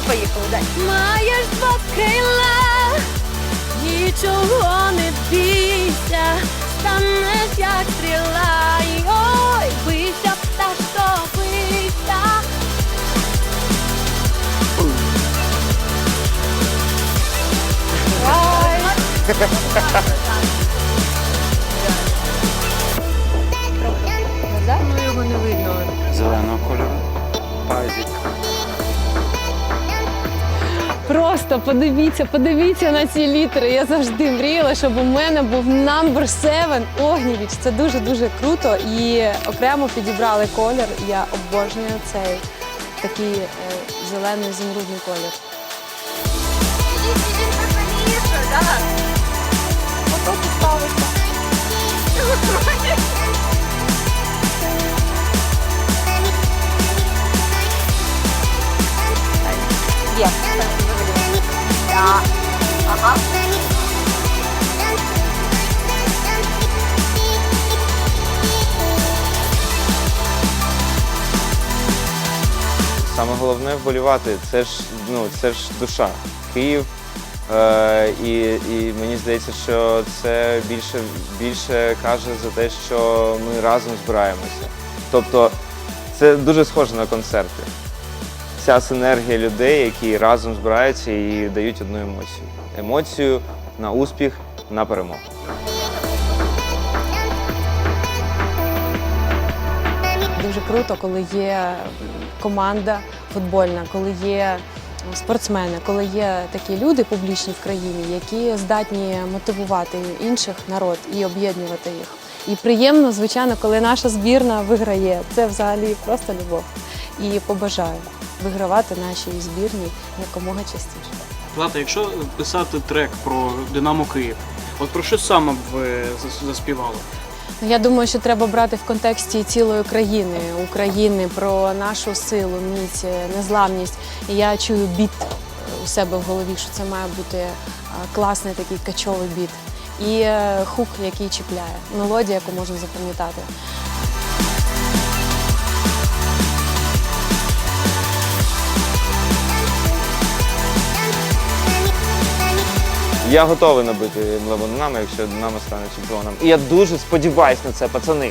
поїхали далі. Маєш два крила, нічого не бійся, станеш як стріла, і ой, бийся, пташко, бийся. Ну Просто подивіться, подивіться на ці літери. Я завжди мріяла, щоб у мене був number 7 Огнєвіч. Це дуже-дуже круто. І окремо підібрали колір. Я обожнюю цей такий е, зелений зімрудний колір. Є. Саме головне вболівати. Це ж ну це ж душа. Київ. Е, і, і мені здається, що це більше, більше каже за те, що ми разом збираємося. Тобто це дуже схоже на концерти. Ця синергія людей, які разом збираються і дають одну емоцію. Емоцію на успіх, на перемогу. Дуже круто, коли є команда футбольна, коли є спортсмени, коли є такі люди публічні в країні, які здатні мотивувати інших народ і об'єднувати їх. І приємно, звичайно, коли наша збірна виграє. Це взагалі просто любов. І побажаю вигравати нашій збірні якомога частіше. Злата, якщо писати трек про Динамо Київ, от про що саме б ви заспівали? Ну, Я думаю, що треба брати в контексті цілої країни, України, про нашу силу, міць, незламність. І я чую біт е, у себе в голові, що це має бути е, класний такий качовий біт. І е, хук, який чіпляє, мелодія, яку можна запам'ятати. Я готовий набити Динамо, якщо Динамо стане чемпіоном. І я дуже сподіваюся на це, пацани.